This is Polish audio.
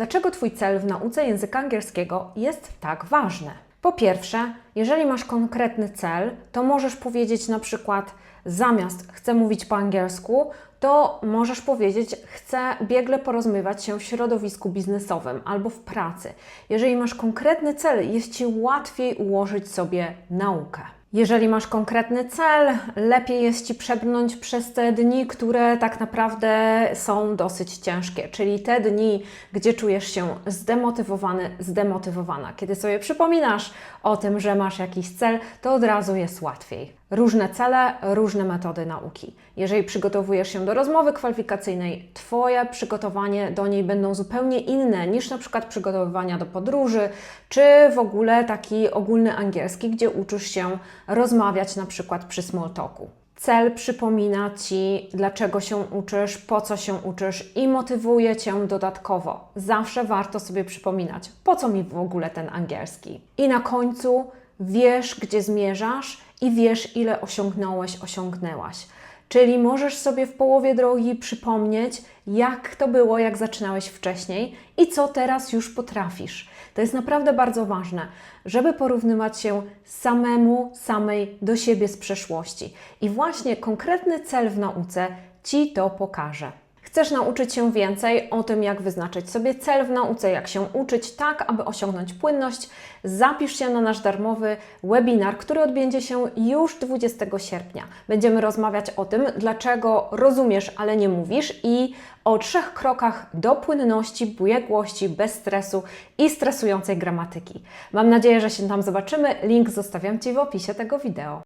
Dlaczego Twój cel w nauce języka angielskiego jest tak ważny? Po pierwsze, jeżeli masz konkretny cel, to możesz powiedzieć na przykład zamiast chcę mówić po angielsku, to możesz powiedzieć chcę biegle porozumiewać się w środowisku biznesowym albo w pracy. Jeżeli masz konkretny cel, jest Ci łatwiej ułożyć sobie naukę. Jeżeli masz konkretny cel, lepiej jest Ci przebrnąć przez te dni, które tak naprawdę są dosyć ciężkie, czyli te dni, gdzie czujesz się zdemotywowany, zdemotywowana. Kiedy sobie przypominasz o tym, że masz jakiś cel, to od razu jest łatwiej. Różne cele, różne metody nauki. Jeżeli przygotowujesz się do rozmowy kwalifikacyjnej, Twoje przygotowanie do niej będą zupełnie inne niż na przykład przygotowywania do podróży, czy w ogóle taki ogólny angielski, gdzie uczysz się rozmawiać na przykład przy small talku. Cel przypomina Ci, dlaczego się uczysz, po co się uczysz i motywuje Cię dodatkowo. Zawsze warto sobie przypominać, po co mi w ogóle ten angielski. I na końcu wiesz, gdzie zmierzasz i wiesz, ile osiągnąłeś, osiągnęłaś. Czyli możesz sobie w połowie drogi przypomnieć, jak to było, jak zaczynałeś wcześniej i co teraz już potrafisz. To jest naprawdę bardzo ważne, żeby porównywać się samemu, samej do siebie z przeszłości. I właśnie konkretny cel w nauce Ci to pokaże. Chcesz nauczyć się więcej o tym, jak wyznaczyć sobie cel w nauce, jak się uczyć tak, aby osiągnąć płynność? Zapisz się na nasz darmowy webinar, który odbędzie się już 20 sierpnia. Będziemy rozmawiać o tym, dlaczego rozumiesz, ale nie mówisz i o trzech krokach do płynności, biegłości, bez stresu i stresującej gramatyki. Mam nadzieję, że się tam zobaczymy. Link zostawiam Ci w opisie tego wideo.